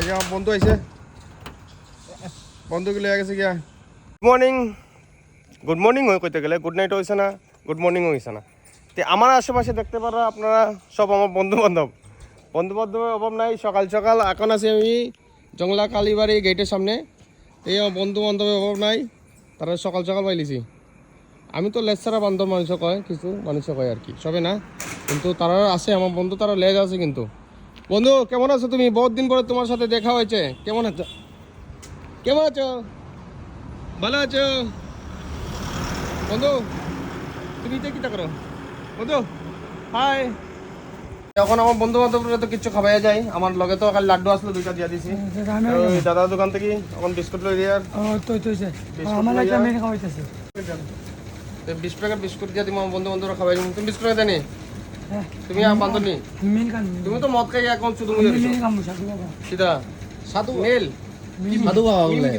এই যে আমার বন্ধু আইছে গুড মর্নিং গুড মর্নিং হয়ে কইতে গেলে গুড নাইট হয়েছে না গুড মর্নিং হয়েছে না। তে আমার আশেপাশে দেখতে পারা আপনারা সব আমার বন্ধু বান্ধব বন্ধু বান্ধবের অভাব নাই, সকাল সকাল এখন আছি আমি জংলা কালীবাড়ি গেটের সামনে। এই আমার বন্ধু বান্ধবের অভাব নাই, তারা সকাল সকাল পাইলিছি আমি তো লেসারা বান্ধব মানুষ কয়, কিছু মানুষ কয় আর কি, সবে না। কিন্তু তারা আছে, আমার বন্ধু তারা লেজ আছে কিন্তু। বন্ধু কেমন আছো তুমি? বহুত দিন পরে তোমার সাথে দেখা হয়েছে। কেমন আছো? কেমন আছো? ভালো আছো? বন্ধু তুমি এটা কিটা করো? বন্ধু হাই এখন আমার বন্ধু বান্ধবরা তো কিছু খাওয়াই যায় আমার লগে তো কাল লাড্ডু আসলো দুইটা দিয়া দিছি। দাদার দোকান থেকে এখন বিস্কুট লই দিয়ে। আর ও তো তো আমার। একটা মেয়ে খাওয়াইতেছে। বিশ প্যাকেট বিস্কুট দিয়ে দিম আমার বন্ধু বান্ধবরা খাওয়াই তুমি বিস্কুট দেনি হ্যাঁ তুমি বান্ধবী কান তুমি তো মদ খাই এখন শুধু মেন সিধা সাধু মেল সাধু বাবা মিল বলে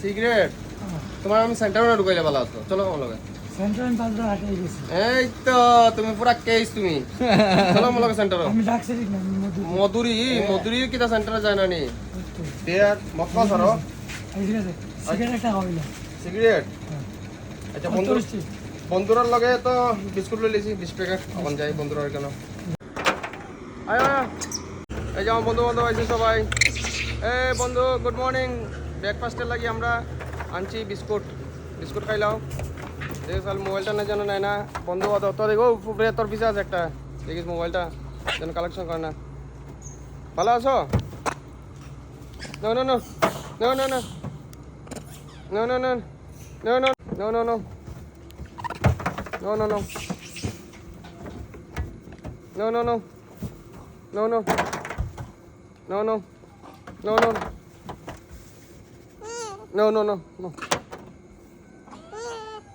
সিগারেট। তোমার আমি সেন্টারে না ঢুকাইলে ভালো হতো। চলো আমার লগে। এই তো তুমি পুরা কেস তুমি। চলো আমার লগে সেন্টারে মধুরি। মধুরি কিটা সেন্টারে যায় না নি? দেয়ার সরো সিগারেট? সিগারেট আচ্ছা বন্ধু বন্ধুরার লগে তো বিস্কুট লৈ লৈছি বিশ টাকা অকন যায় বন্ধুরার কেন এই যে আমার বন্ধু বান্ধব আইছে সবাই এ বন্ধু গুড মর্নিং ব্রেকফাস্টের লাগি আমরা আনছি বিস্কুট বিস্কুট খাই লাও দেখিস মোবাইলটা না জানো নাই না বন্ধু বান্ধব তো দেখো উপরে তোর পিছে আছে একটা দেখিস মোবাইলটা যেন কালেকশন করে না ভালো আছো No, no, no. No, no, no. No, no, no. No, no. No, no, no. No, no, no. No, no, no. No, no. No, no. No, no. No, no, no.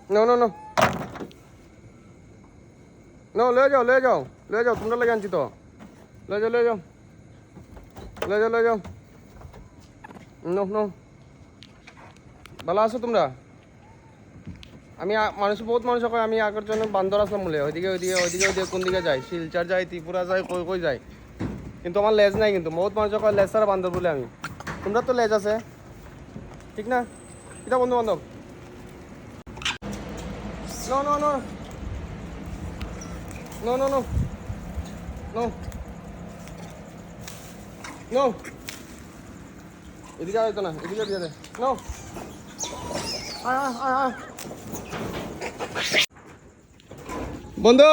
No, no, no. no. No ले जाओ ले जाओ ले जाओ तुमने लगे अंची तो ले जाओ ले जाओ ले जाओ ले जाओ नो नो भला आसो तुमरा আমি মানুষ বহুত মানুষ কয় আমি আগের জন্য বান্দর আসলাম বলে। ওইদিকে ওইদিকে ওইদিকে ওইদিকে কোন দিকে যাই শিলচর যাই ত্রিপুরা যাই কই কই যাই কিন্তু আমার লেজ নাই কিন্তু। বহুত মানুষ কয় লেজ ছাড়া বান্দর বলে আমি। তোমরা তো লেজ আছে। ঠিক না? এটা বন্ধু বান্ধব No, no, এদিকে না এদিকে দিয়ে দে নো। আয় আয় আয় বন্ধু,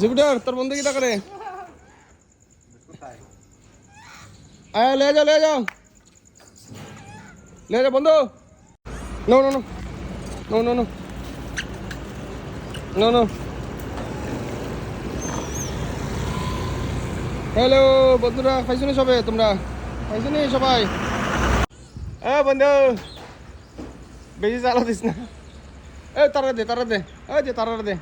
জুপিটার, তোর বন্ধু কি করে? আয়, লে যাও লে যাও লে যাও বন্ধু। No no no. No no no. No no. Hello, বন্ধুরা পাইছো সবে তোমরা? পাইছো সবাই? এ, বন্ধু। বেশি চালা দিস না। এ তারা দে তারা দে। এই যে তারা দে।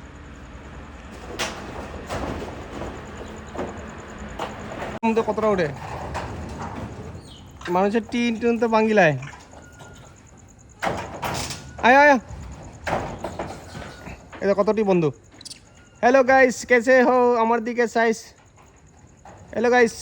কতটা ওঠে? মানুষের টিন টিন তো বাঙ্গিলায়। আয় আয় এটা কতটি বন্ধু। হ্যালো গাইস কেসে হো আমার দিকে সাইজ হ্যালো গাইস